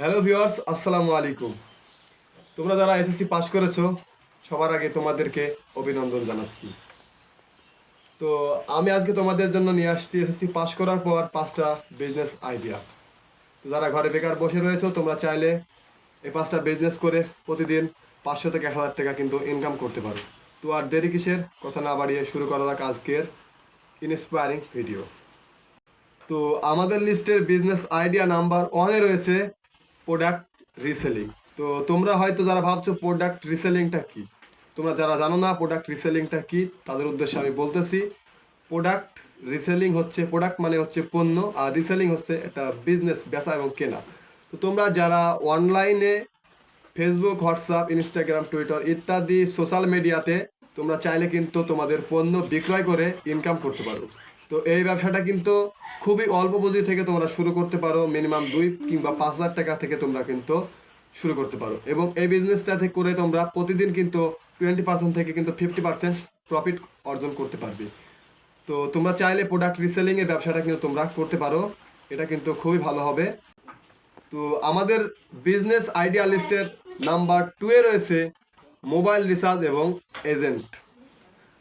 Hello viewers, আসসালামু আলাইকুম। তোমরা যারা এসএসসি পাস করেছ, সবার আগে তোমাদেরকে অভিনন্দন জানাচ্ছি। তো আমি আজকে তোমাদের জন্য নিয়ে আসছি এসএসসি পাস করার পর পাঁচটা বিজনেস আইডিয়া তো যারা ঘরে বেকার বসে রয়েছো, তোমরা চাইলে এই পাঁচটা বিজনেস করে প্রতিদিন পাঁচশো থেকে এক হাজার টাকা কিন্তু ইনকাম করতে পারো। তো আর দেরি কিসের? কথা না বাড়িয়ে শুরু করা যাক আজকের ইন্সপায়ারিং ভিডিও তো আমাদের লিস্টের বিজনেস আইডিয়া নাম্বার ওয়ানে রয়েছে প্রোডাক্ট রিসেলিং তো তোমরা হয়তো যারা ভাবছ প্রোডাক্ট রিসেলিংটা কি, তোমরা যারা জানো না প্রোডাক্ট রিসেলিংটা কি, তাদের উদ্দেশ্যে আমি বলতেছি প্রোডাক্ট রিসেলিং হচ্ছে প্রোডাক্ট মানে হচ্ছে পণ্য, আর রিসেলিং হচ্ছে একটা বিজনেস বেচা এবং কেনা। তো তোমরা যারা অনলাইনে ফেসবুক হোয়াটসঅ্যাপ ইনস্টাগ্রাম টুইটার ইত্যাদি সোশ্যাল মিডিয়াতে তোমরা চাইলে কিন্তু তোমাদের পণ্য বিক্রয় করে ইনকাম করতে পারো। তো এই ব্যবসাটা কিন্তু খুবই অল্প পুঁজি থেকে তোমরা শুরু করতে পারো মিনিমাম দুই কিংবা পাঁচ হাজার টাকা থেকে তোমরা কিন্তু শুরু করতে পারো। এবং এই বিজনেসটাতে করে তোমরা প্রতিদিন কিন্তু টোয়েন্টি পার্সেন্ট থেকে কিন্তু ফিফটি পার্সেন্ট প্রফিট অর্জন করতে পারবে। তো তোমরা চাইলে প্রোডাক্ট রিসেলিংয়ের ব্যবসাটা কিন্তু তোমরা করতে পারো, এটা কিন্তু খুবই ভালো হবে। তো আমাদের বিজনেস আইডিয়া লিস্টের নাম্বার টুয়ে রয়েছে মোবাইল রিচার্জ এবং এজেন্ট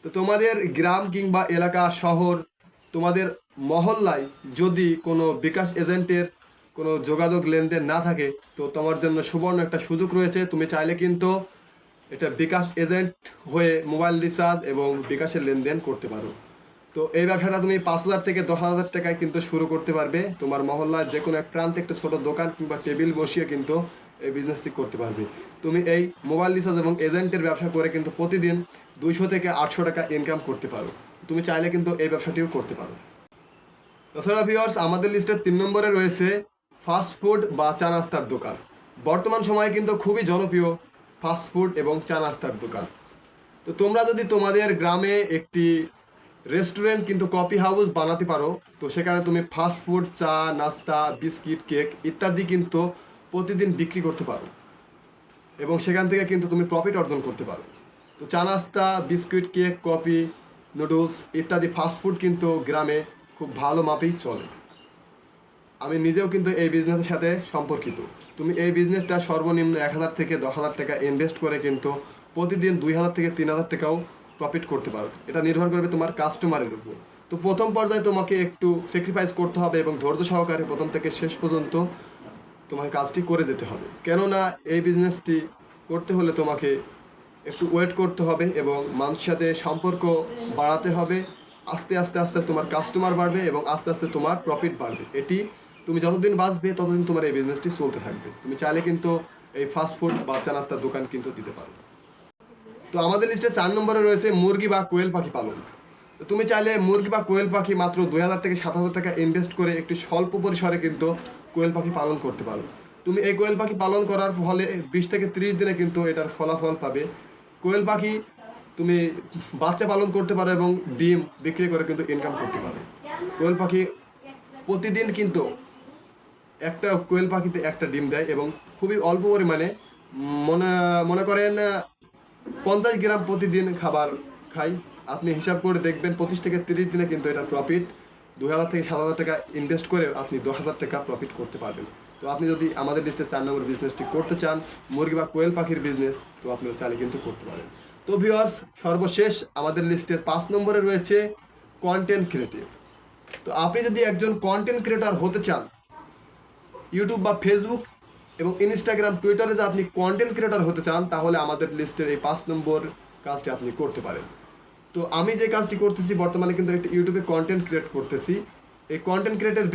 তো তোমাদের গ্রাম কিংবা এলাকা, শহর তোমাদের মহল্লায় যদি কোনো বিকাশ এজেন্টের কোনো যোগাযোগ লেনদেন না থাকে, তো তোমার জন্য সুবর্ণ একটা সুযোগ রয়েছে। তুমি চাইলে কিন্তু এটা বিকাশ এজেন্ট হয়ে মোবাইল রিচার্জ এবং বিকাশের লেনদেন করতে পারো। তো এই ব্যবসাটা তুমি পাঁচ হাজার থেকে দশ হাজার টাকায় কিন্তু শুরু করতে পারবে। তোমার মহল্লার যে কোনো এক প্রান্তে একটা ছোটো দোকান কিংবা টেবিল বসিয়ে কিন্তু এই বিজনেসটি করতে পারবে। তুমি এই মোবাইল রিচার্জ এবং এজেন্টের ব্যবসা করে কিন্তু প্রতিদিন দুইশো থেকে আটশো টাকা ইনকাম করতে পারো। তুমি চাইলে কিন্তু এই ব্যবসাটিও করতে পারো। তাছাড়া ভিওর্স আমাদের লিস্টের তিন নম্বরে রয়েছে ফাস্ট ফুড বা চা নাস্তার দোকান। বর্তমান সময়ে কিন্তু খুবই জনপ্রিয় ফাস্ট ফুড এবং চা নাস্তার দোকান। তো তোমরা যদি তোমাদের গ্রামে একটি রেস্টুরেন্ট কিন্তু কফি হাউস বানাতে পারো, তো সেখানে তুমি ফাস্ট ফুড চা, নাস্তা বিস্কিট কেক ইত্যাদি কিন্তু প্রতিদিন বিক্রি করতে পারো। এবং সেখান থেকে কিন্তু তুমি প্রফিট অর্জন করতে পারো। তো চা, নাস্তা বিস্কিট কেক কফি নুডলস ইত্যাদি ফাস্ট ফুড কিন্তু গ্রামে খুব ভালো মাপেই চলে। আমি নিজেও কিন্তু এই বিজনেসের সাথে সম্পর্কিত। তুমি এই বিজনেসটা সর্বনিম্ন এক হাজার থেকে দশ হাজার টাকা ইনভেস্ট করে কিন্তু প্রতিদিন দুই হাজার থেকে তিন হাজার টাকাও প্রফিট করতে পারো। এটা নির্ভর করবে তোমার কাস্টমারের উপর। তো প্রথম পর্যায়ে তোমাকে একটু স্যাক্রিফাইস করতে হবে এবং ধৈর্য সহকারে প্রথম থেকে শেষ পর্যন্ত তোমাকে কাজটি করে যেতে হবে। কেননা এই বিজনেসটি করতে হলে তোমাকে একটু ওয়েট করতে হবে এবং মানুষের সাথে সম্পর্ক বাড়াতে হবে। আস্তে আস্তে আস্তে তোমার কাস্টমার বাড়বে এবং আস্তে আস্তে তোমার প্রফিট বাড়বে। এটি তুমি যতদিন বাঁচবে, ততদিন তোমার এই বিজনেসটি চলতে থাকবে। তুমি চাইলে কিন্তু এই ফাস্ট ফুড বা চা নাস্তার দোকান কিন্তু দিতে পারো। তো আমাদের লিস্টে চার নম্বরে রয়েছে মুরগি বা কোয়েল পাখি পালন। তুমি চাইলে মুরগি বা কোয়েল পাখি মাত্র দুই হাজার থেকে সাত হাজার টাকা ইনভেস্ট করে একটি স্বল্প পরিসরে কিন্তু কোয়েল পাখি পালন করতে পারো। তুমি এই কোয়েল পাখি পালন করার ফলে বিশ থেকে ত্রিশ দিনে কিন্তু এটার ফলাফল পাবে। কোয়েল পাখি তুমি বাচ্চা পালন করতে পারো এবং ডিম বিক্রি করে কিন্তু ইনকাম করতে পারো। কোয়েল পাখি প্রতিদিন কিন্তু একটা কোয়েল পাখিতে একটা ডিম দেয় এবং খুবই অল্প পরিমাণে মনে মনে করেন, পঞ্চাশ গ্রাম প্রতিদিন খাবার খাই। আপনি হিসাব করে দেখবেন পঁচিশ থেকে তিরিশ দিনে কিন্তু এটা প্রফিট দু হাজার থেকে সাত হাজার টাকা ইনভেস্ট করে আপনি দশ হাজার টাকা প্রফিট করতে পারবেন। তো আপনি যদি আমাদের লিস্টে চার নম্বর বিজনেসটি করতে চান, মুরগি বা কোয়েল পাখির বিজনেস তো আপনি চাইলে কিন্তু করতে পারেন। তো ভিওয়ার্স সর্বশেষ আমাদের লিস্টের পাঁচ নম্বরে রয়েছে কন্টেন্ট ক্রিয়েটিভ তো আপনি যদি একজন কন্টেন্ট ক্রিয়েটার হতে চান ইউটিউব বা ফেসবুক এবং ইনস্টাগ্রাম টুইটারে যে আপনি কন্টেন্ট ক্রিয়েটর হতে চান, তাহলে আমাদের লিস্টের এই পাঁচ নম্বর কাজটি আপনি করতে পারেন। তো আমি যে কাজটি করতেছি, বর্তমানে কিন্তু একটি ইউটিউবে কন্টেন্ট ক্রিয়েট করতেছি। এই কন্টেন্ট ক্রিয়েটের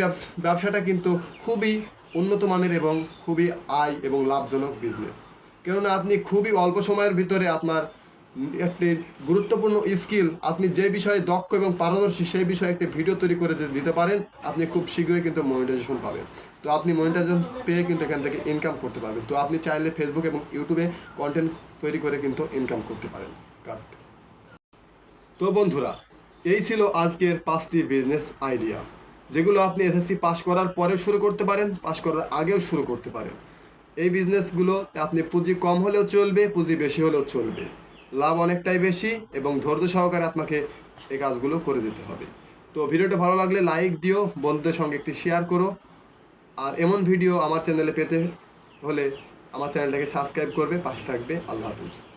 ব্যবসাটা কিন্তু খুবই উন্নত মানের এবং খুবই আয় এবং লাভজনক বিজনেস কেননা আপনি খুবই অল্প সময়ের ভিতরে আপনার একটি গুরুত্বপূর্ণ স্কিল আপনি যে বিষয়ে দক্ষ এবং পারদর্শী সেই বিষয়ে একটি ভিডিও তৈরি করে দিতে পারেন, আপনি খুব শীঘ্রই কিন্তু মনিটাইজেশন পাবেন। তো আপনি মনিটাইজেশন পেয়ে কিন্তু এখান থেকে ইনকাম করতে পারবেন। তো আপনি চাইলে ফেসবুক এবং ইউটিউবে কন্টেন্ট তৈরি করে কিন্তু ইনকাম করতে পারেন। কাট তো বন্ধুরা, এই ছিল আজকের পাঁচটি বিজনেস আইডিয়া যেগুলো আপনি এসএসসি পাস করার পরেও শুরু করতে পারেন পাস করার আগেও শুরু করতে পারেন। এই বিজনেসগুলো আপনি পুঁজি কম হলেও চলবে, পুঁজি বেশি হলেও চলবে। লাভ অনেকটাই বেশি এবং ধৈর্য সহকারে আপনাকে এই কাজগুলো করে দিতে হবে। তো ভিডিওটা ভালো লাগলে লাইক দিও, বন্ধুদের সঙ্গে একটি শেয়ার করো। আর এমন ভিডিও আমার চ্যানেলে পেতে হলে আমার চ্যানেলটাকে সাবস্ক্রাইব করবে, পাশে থাকবে। আল্লাহ হাফিজ।